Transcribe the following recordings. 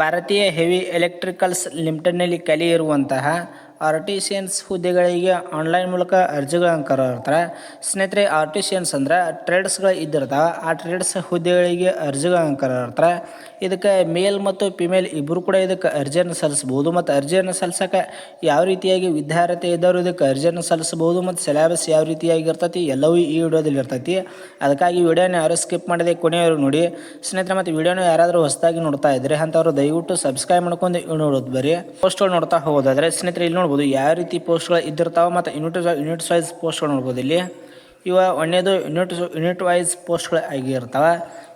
ಭಾರತೀಯ heavy electricals ಲಿಮಿಟೆಡ್ನಲ್ಲಿ ಕಲಿ ಇರುವಂತಹ ಆರ್ಟಿಷಿಯನ್ಸ್ ಹುದ್ದೆಗಳಿಗೆ ಆನ್ಲೈನ್ ಮೂಲಕ ಅರ್ಜಿಗಳನ್ನು ಕರೆದಿರ್ತಾರೆ ಸ್ನೇಹಿತರೆ, ಆರ್ಟಿಷಿಯನ್ಸ್ ಅಂದ್ರೆ ಟ್ರೇಡ್ಸ್ಗಳು ಇದ್ದಿರ್ತಾವೆ. ಆ ಟ್ರೇಡ್ಸ್ ಹುದ್ದೆಗಳಿಗೆ ಅರ್ಜಿಗಳನ್ನು ಕರೆದಿರ್ತಾರೆ ಇದಕ್ಕೆ ಮೇಲ್ ಮತ್ತು ಫಿಮೇಲ್ ಇಬ್ಬರು ಕೂಡ ಇದಕ್ಕೆ ಅರ್ಜಿಯನ್ನು ಸಲ್ಲಿಸ್ಬೋದು ಮತ್ತು ಅರ್ಜಿಯನ್ನು ಸಲ್ಲಿಸೋಕೆ ಯಾವ ರೀತಿಯಾಗಿ ವಿದ್ಯಾರ್ಥಿ ಇದ್ದವರು ಇದಕ್ಕೆ ಅರ್ಜಿಯನ್ನು ಸಲ್ಲಿಸ್ಬೋದು ಮತ್ತು ಸಿಲೆಬಸ್ ಯಾವ ರೀತಿಯಾಗಿ ಇರ್ತೈತಿ ಎಲ್ಲವೂ ಈ ವಿಡಿಯೋದಲ್ಲಿ ಇರ್ತೈತಿ. ಅದಕ್ಕಾಗಿ ವಿಡಿಯೋನ ಯಾರು ಸ್ಕಿಪ್ ಮಾಡದೆ ಕೊನೆಯವರು ನೋಡಿ. ಸ್ನೇಹಿತರೆ, ಮತ್ತು ವಿಡಿಯೋನ ಯಾರಾದರೂ ಹೊಸದಾಗಿ ನೋಡ್ತಾ ಇದ್ದರೆ ಅಂಥವ್ರು ದಯವಿಟ್ಟು ಸಬ್ಸ್ಕ್ರೈಬ್ ಮಾಡ್ಕೊಂಡು ನೋಡೋದು ಬರೀ. ಪೋಸ್ಟ್ಗಳು ನೋಡ್ತಾ ಹೋಗೋದಾದರೆ ಸ್ನೇಹಿತರೆ, ಇಲ್ಲಿ ನೋಡ್ಬೋದು ಯಾವ ರೀತಿ ಪೋಸ್ಟ್ಗಳು ಇದ್ದಿರ್ತಾವೆ ಮತ್ತು ಯೂನಿಟ್ ಯೂನಿಟ್ ವೈಸ್ ಪೋಸ್ಟ್ಗಳು ನೋಡ್ಬೋದು ಇಲ್ಲಿ. ಇವ ಒಂದೇದು ಯೂನಿಟ್ ಯೂನಿಟ್ ವೈಸ್ ಪೋಸ್ಟ್ಗಳು ಆಗಿರ್ತಾವೆ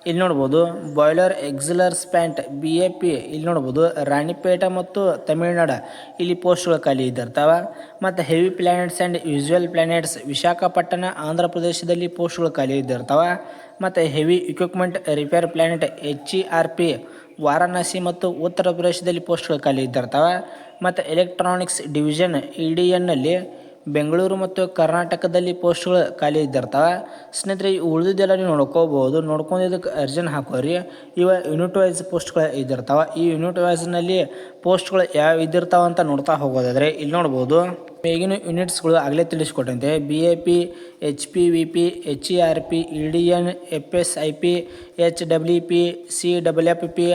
ಇಲ್ಲಿ ನೋಡ್ಬೋದು boiler auxiliary plant B A P ಇಲ್ಲಿ ನೋಡ್ಬೋದು, ರಾಣಿಪೇಟ ಮತ್ತು ತಮಿಳುನಾಡು. ಇಲ್ಲಿ ಪೋಸ್ಟ್ಗಳು ಖಾಲಿ ಇದ್ದಿರ್ತಾವೆ. ಮತ್ತು heavy planets and usual planets Visakhapatnam, Andhra ಪ್ರದೇಶದಲ್ಲಿ ಪೋಸ್ಟ್ಗಳು ಖಾಲಿ ಇದ್ದಿರ್ತಾವೆ. ಮತ್ತು heavy equipment repair planet H E R P Varanasi ಮತ್ತು ಉತ್ತರ ಪ್ರದೇಶದಲ್ಲಿ ಪೋಸ್ಟ್ಗಳು ಖಾಲಿ ಇದ್ದಿರ್ತಾವೆ. ಮತ್ತು ಎಲೆಕ್ಟ್ರಾನಿಕ್ಸ್ ಡಿವಿಷನ್ ಇ ಡಿ ಎನ್ನಲ್ಲಿ ಬೆಂಗಳೂರು ಮತ್ತು ಕರ್ನಾಟಕದಲ್ಲಿ ಪೋಸ್ಟ್ಗಳು ಖಾಲಿ ಇದ್ದಿರ್ತಾವೆ. ಸ್ನೇಹಿತರೆ ಉಳಿದಿದ್ದೆಲ್ಲ ನೀವು ನೋಡ್ಕೋಬೋದು ನೋಡ್ಕೊಂಡು ಇದಕ್ಕೆ ಅರ್ಜನ್ ಹಾಕೋರಿ. ಇವ ಯೂನಿಟ್ ವೈಸ್ ಪೋಸ್ಟ್ಗಳು ಇದ್ದಿರ್ತಾವೆ. ಈ ಯೂನಿಟ್ ವೈಸ್ನಲ್ಲಿ ಪೋಸ್ಟ್ಗಳು ಯಾವ ಇದ್ದಿರ್ತಾವೆ ಅಂತ ನೋಡ್ತಾ ಹೋಗೋದಾದರೆ ಇಲ್ಲಿ ನೋಡ್ಬೋದು. ಈಗಿನ ಯೂನಿಟ್ಸ್ಗಳು ಆಗಲೇ ತಿಳಿಸ್ಕೊಟ್ಟಂತೆ. B A P H P V P H E R P E D N F S I P H W P C W F P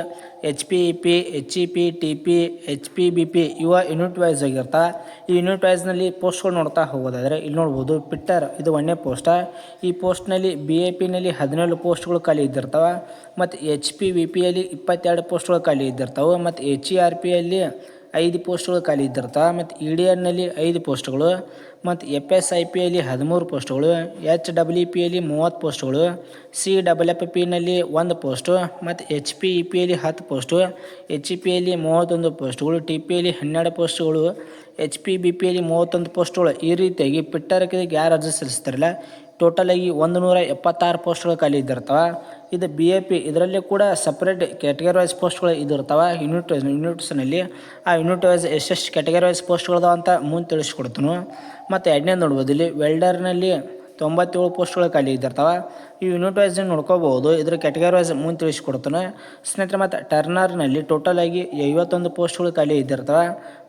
H P E P H E P T P H P B P ಇವ unit wise ಆಗಿರ್ತಾ. ಈ unit ವೈಸ್ನಲ್ಲಿ ಪೋಸ್ಟ್ಗಳು ನೋಡ್ತಾ ಹೋಗೋದಾದರೆ ಇಲ್ಲಿ ನೋಡ್ಬೋದು fitter ಇದು ಒಂದನೇ post ಈ ಪೋಸ್ಟ್ನಲ್ಲಿ ಬಿ ಎ ಪಿನಲ್ಲಿ ಹದಿನೇಳು ಪೋಸ್ಟ್ಗಳು ಖಾಲಿ ಇದ್ದಿರ್ತಾವೆ. ಮತ್ತು ಎಚ್ ಪಿ ವಿ ಪಿಯಲ್ಲಿ ಇಪ್ಪತ್ತೆರಡು ಪೋಸ್ಟ್ಗಳು ಖಾಲಿ ಇದ್ದಿರ್ತಾವೆ. ಮತ್ತು ಎಚ್ ಇ ಆರ್ ಪಿಯಲ್ಲಿ ಐದು ಪೋಸ್ಟ್ಗಳು ಖಾಲಿ ಇದ್ದಿರ್ತವೆ ಮತ್ತು ಇ ಡಿ ಎನ್ನಲ್ಲಿ ಐದು ಪೋಸ್ಟ್ಗಳು, ಮತ್ತು ಎಫ್ ಎಸ್ ಐ ಪಿ ಅಲ್ಲಿ ಹದಿಮೂರು ಪೋಸ್ಟ್ಗಳು, ಎಚ್ ಡಬ್ಲ್ಯೂ ಪಿಯಲ್ಲಿ ಮೂವತ್ತು ಪೋಸ್ಟ್ಗಳು, ಸಿ ಡಬಲ್ ಎಫ್ ಪಿನಲ್ಲಿ ಒಂದು ಪೋಸ್ಟು, ಮತ್ತು ಎಚ್ ಪಿ ಇ ಪಿ ಅಲ್ಲಿ ಹತ್ತು ಪೋಸ್ಟು, ಎಚ್ ಇ ಪಿಯಲ್ಲಿ ಮೂವತ್ತೊಂದು ಪೋಸ್ಟ್ಗಳು, ಟಿ ಪಿ ಅಲ್ಲಿ ಹನ್ನೆರಡು ಪೋಸ್ಟ್ಗಳು ಎಚ್ ಪಿ ಬಿ ಪಿಯಲ್ಲಿ ಮೂವತ್ತೊಂದು ಪೋಸ್ಟ್ಗಳು ಈ ರೀತಿಯಾಗಿ ಪಿಟ್ಟರ್ಗೆ ಯಾರು ಅರ್ಜಿ ಸಲ್ಲಿಸ್ತಾರಲ್ಲ ಟೋಟಲಾಗಿ ಒಂದು ನೂರ ಎಪ್ಪತ್ತಾರು ಪೋಸ್ಟ್ಗಳು ಖಾಲಿ ಇದ್ದಿರ್ತವೆ. ಇದು ಬಿ ಎ ಪಿ ಇದರಲ್ಲಿ ಕೂಡ ಸಪ್ರೇಟ್ ಕ್ಯಾಟಗರಿ ವೈಸ್ ಪೋಸ್ಟ್ಗಳು ಇದಿರ್ತಾವೆ ಯೂನಿಟ್ ಯೂನಿಟ್ಸ್ನಲ್ಲಿ ಆ ಯೂನಿಟ್ ವೈಸ್ ಎಷ್ಟೆಷ್ಟು ಕ್ಯಾಟಗರಿ ವೈಸ್ ಪೋಸ್ಟ್ಗಳದಾವ ಅಂತ ಮುಂದೆ ತಿಳಿಸ್ಕೊಡ್ತೀನಿ. ಮತ್ತು ಎರಡನೇ ನೋಡ್ಬೋದು, ಇಲ್ಲಿ ವೆಲ್ಡರ್ನಲ್ಲಿ ತೊಂಬತ್ತೇಳು ಪೋಸ್ಟ್ಗಳು ಖಾಲಿ ಇದ್ದಿರ್ತಾವೆ. ಈ ಯೂನಿಟ್ ವೈಸ್ ನೋಡ್ಕೋಬೋದು. ಇದ್ರ ಕ್ಯಾಟಗರಿ ವೈಸ್ ಮುಂದೆ ತಿಳಿಸ್ಕೊಡ್ತಾನೆ. ಸ್ನೇಹಿತರೆ, ಮತ್ತು ಟರ್ನರ್ನಲ್ಲಿ ಟೋಟಲ್ ಆಗಿ ಐವತ್ತೊಂದು ಪೋಸ್ಟ್ಗಳು ಖಾಲಿ ಇದ್ದಿರ್ತಾವೆ.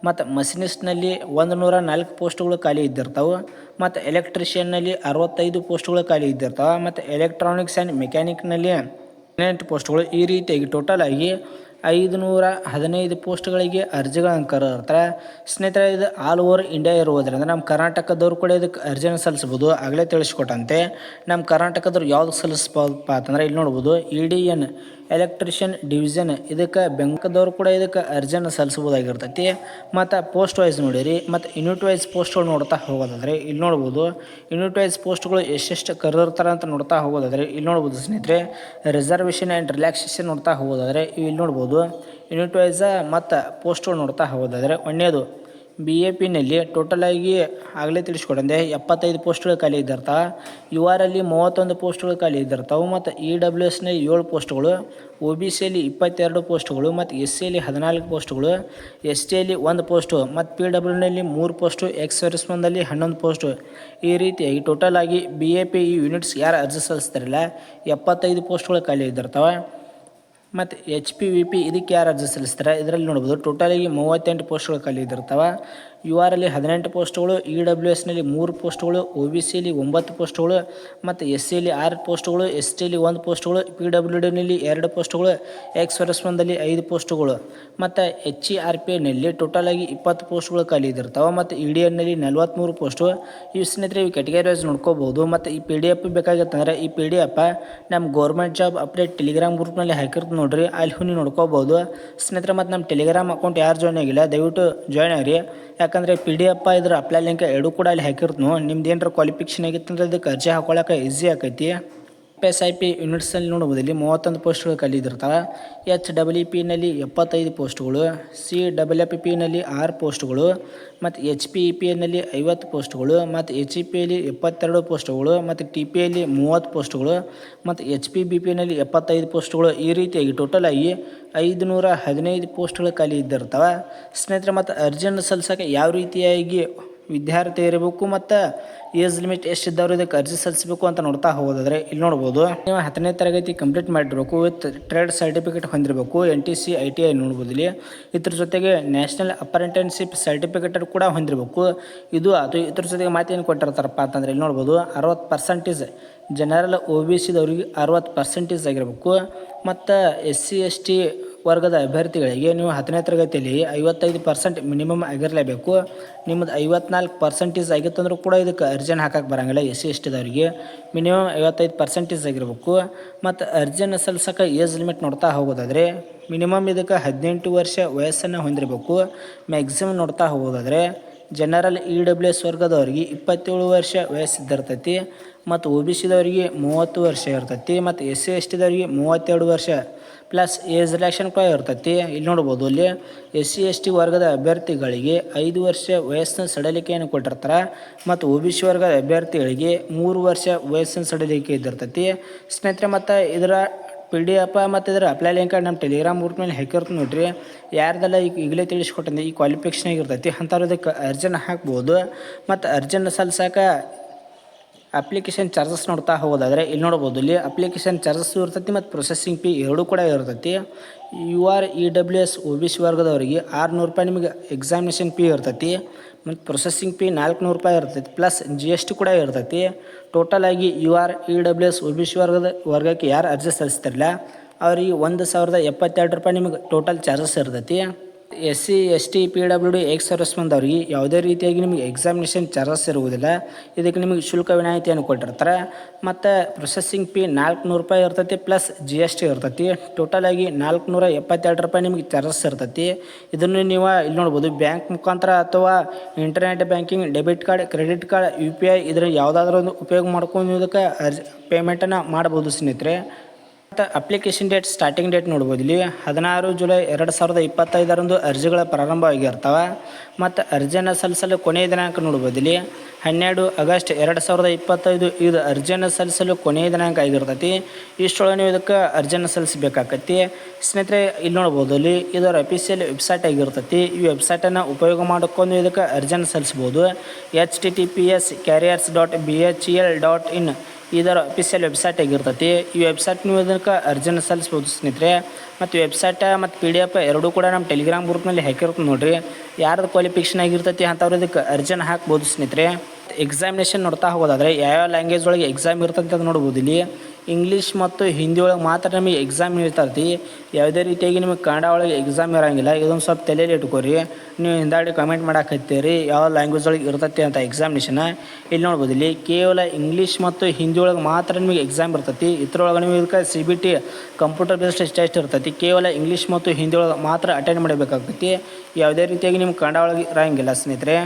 ಮತ್ತು ಮಸಿನಿಸ್ಟ್ನಲ್ಲಿ ಒಂದು ನೂರ ನಾಲ್ಕು ಪೋಸ್ಟ್ಗಳು ಖಾಲಿ ಇದ್ದಿರ್ತಾವೆ. ಮತ್ತು ಎಲೆಕ್ಟ್ರಿಷಿಯನ್ನಲ್ಲಿ ಅರವತ್ತೈದು ಪೋಸ್ಟ್ಗಳು ಖಾಲಿ ಇದ್ದಿರ್ತಾವೆ. ಮತ್ತು ಎಲೆಕ್ಟ್ರಾನಿಕ್ಸ್ ಆ್ಯಂಡ್ ಮೆಕ್ಯಾನಿಕ್ನಲ್ಲಿ ಹದಿನೆಂಟು ಪೋಸ್ಟ್ಗಳು ಈ ರೀತಿಯಾಗಿ ಟೋಟಲ್ ಆಗಿ ಐದು ನೂರ ಹದಿನೈದು ಪೋಸ್ಟ್ಗಳಿಗೆ ಅರ್ಜಿಗಳನ್ನು ಕರೆದಿರ್ತಾರೆ ಸ್ನೇಹಿತರೆ, ಇದು ಆಲ್ ಓವರ್ ಇಂಡಿಯಾ ಇರುವುದರಿಂದ ನಮ್ಮ ಕರ್ನಾಟಕದವ್ರು ಕೂಡ ಇದಕ್ಕೆ ಅರ್ಜಿಯನ್ನು ಸಲ್ಲಿಸ್ಬೋದು ಆಗಲೇ ತಿಳಿಸ್ಕೊಟ್ಟಂತೆ, ನಮ್ಮ ಕರ್ನಾಟಕದವ್ರು ಯಾವ್ದು ಸಲ್ಲಿಸ್ಬೋದಪ್ಪ ಅಂತಂದರೆ ಇಲ್ಲಿ ನೋಡ್ಬೋದು, E D N electrician division ಇದಕ್ಕೆ ಬೆಂಕದವ್ರು ಕೂಡ ಇದಕ್ಕೆ ಅರ್ಜಿಯನ್ನು ಸಲ್ಲಿಸ್ಬೋದಾಗಿರ್ತೈತಿ ಮತ್ತು ಪೋಸ್ಟ್ ವೈಸ್ ನೋಡಿರಿ, ಮತ್ತು ಯೂನಿಟ್ ವೈಸ್ ಪೋಸ್ಟ್ಗಳು ನೋಡ್ತಾ ಹೋಗೋದಾದ್ರೆ, ಇಲ್ಲಿ ನೋಡ್ಬೋದು ಯೂನಿಟ್ ವೈಸ್ ಪೋಸ್ಟ್ಗಳು ಎಷ್ಟೆಷ್ಟು ಕರೆದಿರ್ತಾರೆ ಅಂತ ನೋಡ್ತಾ ಹೋಗೋದಾದ್ರೆ, ಇಲ್ಲಿ ನೋಡ್ಬೋದು ಸ್ನೇಹಿತರೆ ರಿಸರ್ವೇಷನ್ ಆ್ಯಂಡ್ ರಿಲ್ಯಾಕ್ಸೇಷನ್ ನೋಡ್ತಾ ಹೋಗೋದಾದ್ರೆ ಇಲ್ಲಿ ನೋಡ್ಬೋದು. ಯೂನಿಟ್ ವೈಸ ಮತ್ತು ಪೋಸ್ಟ್ಗಳು ನೋಡ್ತಾ ಹೋಗೋದಾದರೆ, ಒಂದೇದು ಬಿ ಎ ಪಿನಲ್ಲಿ ಟೋಟಲಾಗಿ ಆಗಲೇ ತಿಳಿಸ್ಕೊಡಂದೆ, ಎಪ್ಪತ್ತೈದು ಪೋಸ್ಟ್ಗಳು ಖಾಲಿ ಇದ್ದಿರ್ತಾವ ಯು ಆರಲ್ಲಿ ಮೂವತ್ತೊಂದು ಪೋಸ್ಟ್ಗಳು ಖಾಲಿ ಇದ್ದಿರ್ತಾವೆ, ಮತ್ತು ಇ ಡಬ್ಲ್ಯೂ ಎಸ್ನಲ್ಲಿ ಏಳು ಪೋಸ್ಟ್ಗಳು ಒ ಬಿ ಸಿಯಲ್ಲಿ ಇಪ್ಪತ್ತೆರಡು ಪೋಸ್ಟ್ಗಳು, ಮತ್ತು ಎಸ್ ಸಿಯಲ್ಲಿ ಹದಿನಾಲ್ಕು ಪೋಸ್ಟ್ಗಳು ಎಸ್ ಟಿಯಲ್ಲಿ ಒಂದು ಪೋಸ್ಟು, ಮತ್ತು ಪಿ ಡಬ್ಲ್ಯೂನಲ್ಲಿ ಮೂರು ಪೋಸ್ಟು, ಎಕ್ಸ್ ಸರ್ವಿಸ್ಮನ್ನಲ್ಲಿ ಹನ್ನೊಂದು ಪೋಸ್ಟು. ಈ ರೀತಿಯಾಗಿ ಟೋಟಲ್ ಆಗಿ ಬಿ ಎ ಪಿ ಯೂನಿಟ್ಸ್ ಯಾರು ಅರ್ಜಿ ಸಲ್ಲಿಸ್ತಾರಲ್ಲ ಎಪ್ಪತ್ತೈದು ಪೋಸ್ಟ್ಗಳು ಖಾಲಿ ಇದ್ದಿರ್ತಾವೆ. ಮತ್ತು ಎಚ್ ಪಿ ವಿ ಪಿ ಇದಕ್ಕೆ ಯಾರು ಅರ್ಜಿ ಸಲ್ಲಿಸ್ತಾರೆ? ಇದರಲ್ಲಿ ನೋಡ್ಬೋದು ಟೋಟಲಿಗೆ ಮೂವತ್ತೆಂಟು ಪೋಸ್ಟ್ಗಳು ಖಾಲಿ ಇದ್ದಿರ್ತಾವೆ ಯು ಆರಲ್ಲಿ ಹದಿನೆಂಟು ಪೋಸ್ಟ್ಗಳು ಇ ಡಬ್ಲ್ಯೂ ಎಸ್ನಲ್ಲಿ ಮೂರು ಪೋಸ್ಟ್ಗಳು, ಒ ಬಿ ಸಿಲಿ ಒಂಬತ್ತು ಪೋಸ್ಟ್ಗಳು ಮತ್ತು ಎಸ್ ಸಿಲಿ ಆರು ಪೋಸ್ಟ್ಗಳು ಎಸ್ ಟಿಲಿ ಒಂದು ಪೋಸ್ಟ್ಗಳು, ಪಿ ಡಬ್ಲ್ಯೂ ಡಿನಲ್ಲಿ ಎರಡು ಪೋಸ್ಟ್ಗಳು, ಎಕ್ಸ್ ಸರ್ವಿಸ್ಮನ್ದಲ್ಲಿ ಐದು ಪೋಸ್ಟ್ಗಳು ಮತ್ತು ಎಚ್ ಇ ಆರ್ ಪಿ ನಲ್ಲಿ ಆಗಿ ಇಪ್ಪತ್ತು ಪೋಸ್ಟ್ಗಳು ಖಾಲಿ ಮತ್ತು ಇ ಡಿ ಎನ್ನಲ್ಲಿ ನಲ್ವತ್ತ್ಮೂರು ಪೋಸ್ಟು ಇವು ಸ್ನೇಹಿತರೆ, ಇವು ಕೆಟಗರಿ ವೈಸ್ ನೋಡ್ಕೋಬೋದು ಮತ್ತು ಈ ಪಿ ಡಿ ಎಫ್ ಬೇಕಾಗಿತ್ತಂದ್ರೆ ಈ ಪಿ ಡಿ ಎಫ್ ನಮ್ಮ ಗೌರ್ಮೆಂಟ್ ಜಾಬ್ ಅಪ್ಡೇಟ್ ಟೆಲಿಗ್ರಾಮ್ ಗ್ರೂಪ್ನಲ್ಲಿ ಹಾಕಿರ್ತು ನೋಡಿರಿ, ಅಲ್ಲಿ ನೀವು ನೋಡ್ಕೋಬೋದು. ಸ್ನೇಹಿತರೆ, ಮತ್ತು ನಮ್ಮ ಟೆಲಿಗ್ರಾಮ್ ಅಕೌಂಟ್ ಯಾರು ಜಾಯ್ನ್ ಆಗಿಲ್ಲ, ದಯವಿಟ್ಟು ಜಾಯ್ನ್ ಆಗಿರಿ. ಯಾಕಂದರೆ ಪಿ ಡಿ ಎಫ್ ಇದ್ರ ಅಪ್ಲೈ ಲಿಂಕ್ ಎರಡು ಕೂಡ ಅಲ್ಲಿ ಹಾಕಿರ್ತು ನಿಮ್ದು ಏನಾರ ಕ್ವಾಲಿಫಿಕೇಷನ್ ಆಗಿತ್ತು ಅಂದ್ರೆ ಅದಕ್ಕೆ ಅರ್ಜಿ ಹಾಕೊಳಕ್ಕೆ ಈಸಿ ಆಕೈತಿ. ಎಫ್ ಎಸ್ ಐ ಪಿ ಯೂನಿಟ್ಸಲ್ಲಿ ನೋಡ್ಬೋದು, ಇಲ್ಲಿ ಮೂವತ್ತೊಂದು ಪೋಸ್ಟ್ಗಳು ಖಾಲಿ ಇದ್ದಿರ್ತಾವೆ ಎಚ್ ಡಬಲ್ ಇ ಪಿನಲ್ಲಿ ಎಪ್ಪತ್ತೈದು ಪೋಸ್ಟ್ಗಳು, ಸಿ ಡಬಲ್ ಎಫ್ ಪಿನಲ್ಲಿ ಆರು ಪೋಸ್ಟ್ಗಳು, ಮತ್ತು ಎಚ್ ಪಿ ಇ ಪಿನಲ್ಲಿ ಐವತ್ತು ಪೋಸ್ಟ್ಗಳು, ಮತ್ತು ಎಚ್ ಇ ಪಿಯಲ್ಲಿ ಎಪ್ಪತ್ತೆರಡು ಪೋಸ್ಟ್ಗಳು, ಮತ್ತು ಟಿ ಪಿಯಲ್ಲಿ ಮೂವತ್ತು ಪೋಸ್ಟ್ಗಳು, ಮತ್ತು ಎಚ್ ಪಿ ಬಿ ಪಿನಲ್ಲಿ ಎಪ್ಪತ್ತೈದು ಪೋಸ್ಟ್ಗಳು ಈ ರೀತಿಯಾಗಿ ಟೋಟಲ್ ಆಗಿ ಐದು ನೂರ ಹದಿನೈದು ಪೋಸ್ಟ್ಗಳು ಖಾಲಿ ಇದ್ದಿರ್ತವೆ ಸ್ನೇಹಿತರೆ, ಮತ್ತು ಅರ್ಜಿಯನ್ನು ಸಲ್ಲಿಸೋಕೆ ಯಾವ ರೀತಿಯಾಗಿ ವಿದ್ಯಾರ್ಥಿ ಇರಬೇಕು ಮತ್ತು ಏಜ್ ಲಿಮಿಟ್ ಎಷ್ಟಿದ್ದವರು ಇದಕ್ಕೆ ಅರ್ಜಿ ಸಲ್ಲಿಸಬೇಕು ಅಂತ ನೋಡ್ತಾ ಹೋಗೋದಾದ್ರೆ ಇಲ್ಲಿ ನೋಡ್ಬೋದು. ನೀವು ಹತ್ತನೇ ತರಗತಿ ಕಂಪ್ಲೀಟ್ ಮಾಡಿರಬೇಕು, ವಿತ್ ಟ್ರೇಡ್ ಸರ್ಟಿಫಿಕೇಟ್ ಹೊಂದಿರಬೇಕು, N T C, I T I ನೋಡ್ಬೋದು ಇಲ್ಲಿ. ಇದ್ರ ಜೊತೆಗೆ ನ್ಯಾಷನಲ್ ಅಪ್ರೆಂಟೆನ್ಶಿಪ್ ಸರ್ಟಿಫಿಕೇಟ್ ಕೂಡ ಹೊಂದಿರಬೇಕು. ಇದು ಅದು ಇದ್ರ ಜೊತೆಗೆ ಮಾತೇನು ಕೊಟ್ಟಿರ್ತಾರಪ್ಪ ಅಂತಂದ್ರೆ ಇಲ್ಲಿ ನೋಡ್ಬೋದು, ಅರವತ್ತು ಪರ್ಸೆಂಟೇಜ್ ಜನರಲ್ ಒ ಬಿ ಸಿದವ್ರಿಗೆ ಅರವತ್ತು ಪರ್ಸೆಂಟೇಜ್ ಆಗಿರಬೇಕು. ಮತ್ತು ಎಸ್ ಸಿ, ಎಸ್ ಟಿ ವರ್ಗದ ಅಭ್ಯರ್ಥಿಗಳಿಗೆ ನೀವು ಹತ್ತನೇ ತರಗತಿಯಲ್ಲಿ ಐವತ್ತೈದು ಪರ್ಸೆಂಟ್ ಮಿನಿಮಮ್ ಆಗಿರಲೇಬೇಕು. ನಿಮ್ಮದು ಐವತ್ನಾಲ್ಕು ಪರ್ಸೆಂಟೇಜ್ ಆಗಿತ್ತಂದ್ರೂ ಕೂಡ ಇದಕ್ಕೆ ಅರ್ಜಿನ ಹಾಕಕ್ಕೆ ಬರಂಗಿಲ್ಲ. ಎಸ್ ಸಿ, ಎಸ್ ಟಿದವ್ರಿಗೆ ಮಿನಿಮಮ್ ಐವತ್ತೈದು ಪರ್ಸೆಂಟೇಜ್ ಆಗಿರಬೇಕು. ಮತ್ತು ಅರ್ಜಿನ ಸಲ್ಸಕ್ಕೆ ಏಜ್ ಲಿಮಿಟ್ ನೋಡ್ತಾ ಹೋಗೋದಾದರೆ, ಮಿನಿಮಮ್ ಇದಕ್ಕೆ ಹದಿನೆಂಟು ವರ್ಷ ವಯಸ್ಸನ್ನು ಹೊಂದಿರಬೇಕು. ಮ್ಯಾಕ್ಸಿಮಮ್ ನೋಡ್ತಾ ಹೋಗೋದಾದರೆ ಜನರಲ್ ಇ ಡಬ್ಲ್ಯೂ ಎಸ್ ವರ್ಗದವ್ರಿಗೆ ಇಪ್ಪತ್ತೇಳು ವರ್ಷ ವಯಸ್ಸಿದ್ದಿರ್ತೈತಿ ಮತ್ತು ಒ ಬಿ ಸಿದವರಿಗೆ ಮೂವತ್ತು ವರ್ಷ ಇರ್ತೈತಿ ಮತ್ತು ಎಸ್ ಸಿ ಎಸ್ ಟಿದವ್ರಿಗೆ ಮೂವತ್ತೆರಡು ವರ್ಷ ಪ್ಲಸ್ ಏಜ್ ರಿಲ್ಯಾಕ್ಷನ್ ಕೂಡ ಇರ್ತೈತಿ. ಇಲ್ಲಿ ನೋಡ್ಬೋದು ಅಲ್ಲಿ ಎಸ್ ಸಿ ಎಸ್ ಟಿ ವರ್ಗದ ಅಭ್ಯರ್ಥಿಗಳಿಗೆ ಐದು ವರ್ಷ ವಯಸ್ಸಿನ ಸಡಲಿಕೆಯನ್ನು ಕೊಟ್ಟಿರ್ತಾರೆ ಮತ್ತು ಒ ಬಿ ಸಿ ವರ್ಗದ ಅಭ್ಯರ್ಥಿಗಳಿಗೆ ಮೂರು ವರ್ಷ ವಯಸ್ಸಿನ ಸಡಲಿಕೆ ಇದ್ದಿರ್ತೈತಿ. ಸ್ನೇಹಿತರೆ, ಮತ್ತು ಇದರ ಪಿ ಡಿ ಎಫ್ ಮತ್ತು ಇದರ ಅಪ್ಲೈ ಲಿಂಕ್ ನಮ್ಮ ಟೆಲಿಗ್ರಾಮ್ ಗ್ರೂಪ್ ಮೇಲೆ ಹಾಕಿರ್ತ ನೋಡ್ರಿ. ಯಾರ್ದೆಲ್ಲ ಈಗ ಈಗಲೇ ತಿಳಿಸ್ಕೊಟ್ಟಿದ್ದೆ ಈ ಕ್ವಾಲಿಫಿಕೇಷನ್ ಆಗಿರ್ತೈತಿ, ಅಂಥವ್ರದಕ್ಕೆ ಅರ್ಜಿನ ಹಾಕ್ಬೋದು. ಮತ್ತು ಅರ್ಜನ್ ಸಲ್ಸಾಕ ಅಪ್ಲಿಕೇಶನ್ ಚಾರ್ಜಸ್ ನೋಡ್ತಾ ಹೋಗೋದಾದರೆ ಇಲ್ಲಿ ನೋಡ್ಬೋದು, ಇಲ್ಲಿ ಅಪ್ಲಿಕೇಶನ್ ಚಾರ್ಜಸ್ ಇರ್ತೈತಿ ಮತ್ತು ಪ್ರೊಸೆಸಿಂಗ್ ಫೀ ಎರಡೂ ಕೂಡ ಇರ್ತೈತಿ. U R E W S O B C ವರ್ಗದವರಿಗೆ ಆರುನೂರು ರೂಪಾಯಿ ನಿಮಗೆ ಎಕ್ಸಾಮಿನೇಷನ್ ಫೀ ಇರ್ತೈತಿ. ಮತ್ತು ಪ್ರೊಸೆಸಿಂಗ್ ಫೀ ನಾಲ್ಕುನೂರು ರೂಪಾಯಿ ಇರ್ತೈತಿ. ಪ್ಲಸ್ ಜಿ ಎಸ್ ಟಿ ಕೂಡ ಇರ್ತೈತಿ. ಟೋಟಲ್ ಆಗಿ U R E W S O B C ವರ್ಗದ ವರ್ಗಕ್ಕೆ ಯಾರು ಅರ್ಜಿ ಸಲ್ಲಿಸ್ತಿರಲ್ಲ, ಅವ್ರಿಗೆ ಒಂದು ಸಾವಿರದ ಎಪ್ಪತ್ತೆರಡು ರೂಪಾಯಿ ನಿಮಗೆ ಟೋಟಲ್ ಚಾರ್ಜಸ್ ಇರ್ತೈತಿ. S C S T P W D X service ಬಂದವ್ರಿಗೆ ಯಾವುದೇ ರೀತಿಯಾಗಿ ನಿಮಗೆ ಎಕ್ಸಾಮಿನೇಷನ್ ಚಾರ್ಜಸ್ ಇರುವುದಿಲ್ಲ. ಇದಕ್ಕೆ ನಿಮಗೆ ಶುಲ್ಕ ವಿನಾಯಿತಿಯನ್ನು ಕೊಟ್ಟಿರ್ತಾರೆ. ಮತ್ತು ಪ್ರೊಸೆಸಿಂಗ್ ಫೀ ನಾಲ್ಕುನೂರು ರೂಪಾಯಿ ಇರ್ತೈತಿ ಪ್ಲಸ್ ಜಿ ಎಸ್ ಟಿ ಇರ್ತೈತಿ. ಟೋಟಲಾಗಿ ನಾಲ್ಕುನೂರ ಎಪ್ಪತ್ತೆರಡು ರೂಪಾಯಿ ನಿಮಗೆ ಚಾರ್ಜಸ್ ಇರ್ತೈತಿ. ಇದನ್ನು ನೀವು ಇಲ್ಲಿ ನೋಡ್ಬೋದು, ಬ್ಯಾಂಕ್ ಮುಖಾಂತರ ಅಥವಾ internet banking debit card credit card U P I ಇದರ ಯಾವುದಾದ್ರೂ ಒಂದು ಉಪಯೋಗ ಮಾಡ್ಕೊಂಡು ಇದಕ್ಕೆ ಅರ್ಜಿ ಪೇಮೆಂಟನ್ನು ಮಾಡ್ಬೋದು ಸ್ನೇಹಿತರೆ. ಮತ್ತು ಅಪ್ಲಿಕೇಶನ್ ಡೇಟ್ ಸ್ಟಾರ್ಟಿಂಗ್ ಡೇಟ್ ನೋಡ್ಬೋದು. ಇಲ್ಲಿ ಹದಿನಾರು ಜುಲೈ ಎರಡು ಸಾವಿರದ ಇಪ್ಪತ್ತೈದರಂದು ಅರ್ಜಿಗಳ ಪ್ರಾರಂಭ ಆಗಿರ್ತವೆ. ಮತ್ತು ಅರ್ಜಿಯನ್ನು ಸಲ್ಲಿಸಲು ಕೊನೆಯ ದಿನಾಂಕ ನೋಡ್ಬೋದು. ಇಲ್ಲಿ ಹನ್ನೆರಡು ಆಗಸ್ಟ್ ಎರಡು ಸಾವಿರದ ಇಪ್ಪತ್ತೈದು ಇದು ಅರ್ಜಿಯನ್ನು ಸಲ್ಲಿಸಲು ಕೊನೆಯ ದಿನಾಂಕ ಆಗಿರ್ತೈತಿ. ಇಷ್ಟೊಳಗೆ ನೀವು ಇದಕ್ಕೆ ಅರ್ಜಿಯನ್ನು ಸಲ್ಲಿಸಬೇಕಾಕತಿ ಸ್ನೇಹಿತರೆ, ಇಲ್ಲಿ ನೋಡ್ಬೋದು. ಇಲ್ಲಿ ಇದರ ಅಫಿಷಿಯಲ್ ವೆಬ್ಸೈಟ್ ಆಗಿರ್ತೈತಿ. ಈ ವೆಬ್ಸೈಟನ್ನು ಉಪಯೋಗ ಮಾಡಿಕೊಂಡು ಇದಕ್ಕೆ ಅರ್ಜಿಯನ್ನು ಸಲ್ಲಿಸ್ಬೋದು H T T P S careers dot B H E L dot in ಇದರ ಅಫಿಷಿಯಲ್ ವೆಬ್ಸೈಟ್ ಆಗಿರ್ತೈತಿ. ಈ ವೆಬ್ಸೈಟ್ ನೀವು ಇದಕ್ಕೆ ಅರ್ಜಿನ ಸಲ್ಲಿಸ್ಬೋದು ಸ್ನೇಹಿತರೆ. ಮತ್ತು ವೆಬ್ಸೈಟ ಮತ್ತು ಪಿ ಡಿ ಎಫ್ ಎರಡೂ ಕೂಡ ನಮ್ಮ ಟೆಲಿಗ್ರಾಮ್ ಗ್ರೂಪ್ನಲ್ಲಿ ಹಾಕಿರ್ತೀವಿ ನೋಡಿರಿ. ಯಾರ್ದು ಕ್ವಾಲಿಫಿಕೇಷನ್ ಆಗಿರ್ತೈತಿ ಅಂಥವ್ರು ಇದಕ್ಕೆ ಅರ್ಜಿನ ಹಾಕ್ಬೋದು ಸ್ನೇಹಿತರೆ. ಎಕ್ಸಾಮಿನೇಷನ್ ನೋಡ್ತಾ ಹೋಗೋದಾದರೆ ಯಾವ್ಯಾವ ಲ್ಯಾಂಗ್ವೇಜ್ ಒಳಗೆ ಎಕ್ಸಾಮ್ ಇರ್ತಂತ ನೋಡ್ಬೋದು ಇಲ್ಲಿ. ಇಂಗ್ಲೀಷ್ ಮತ್ತು ಹಿಂದಿ ಒಳಗೆ ಮಾತ್ರ ನಿಮಗೆ ಎಕ್ಸಾಮ್ ಇರ್ತಾರೆ ಯಾವುದೇ ರೀತಿಯಾಗಿ ನಿಮಗೆ ಕನ್ನಡ ಒಳಗೆ ಎಕ್ಸಾಮ್ ಇರೋಂಗಿಲ್ಲ. ಇದೊಂದು ಸ್ವಲ್ಪ ತಲೆಯಲ್ಲಿ ಇಟ್ಕೋರಿ. ನೀವು ಹಿಂದಾಡಿ ಕಮೆಂಟ್ ಮಾಡಾಕತ್ತೀರಿ ಯಾವ ಲ್ಯಾಂಗ್ವೇಜ್ ಒಳಗೆ ಇರ್ತೈತಿ ಅಂತ ಎಕ್ಸಾಮಿನೇಷನ್ ಇಲ್ಲಿ ನೋಡ್ಬೋದು, ಇಲ್ಲಿ ಕೇವಲ ಇಂಗ್ಲೀಷ್ ಮತ್ತು ಹಿಂದಿ ಒಳಗೆ ಮಾತ್ರ ನಿಮಗೆ ಎಕ್ಸಾಮ್ ಇರ್ತೈತಿ. ಇದ್ರೊಳಗೆ ನೀವು ಇದಕ್ಕೆ C B T computer based test ಇರ್ತೈತಿ. ಕೇವಲ ಇಂಗ್ಲೀಷ್ ಮತ್ತು ಹಿಂದಿ ಒಳಗೆ ಮಾತ್ರ ಅಟೆಂಡ್ ಮಾಡಬೇಕಾಗ್ತೈತಿ. ಯಾವುದೇ ರೀತಿಯಾಗಿ ನಿಮ್ಗೆ ಕನ್ನಡ ಒಳಗೆ ಇರೋಂಗಿಲ್ಲ ಸ್ನೇಹಿತರೆ.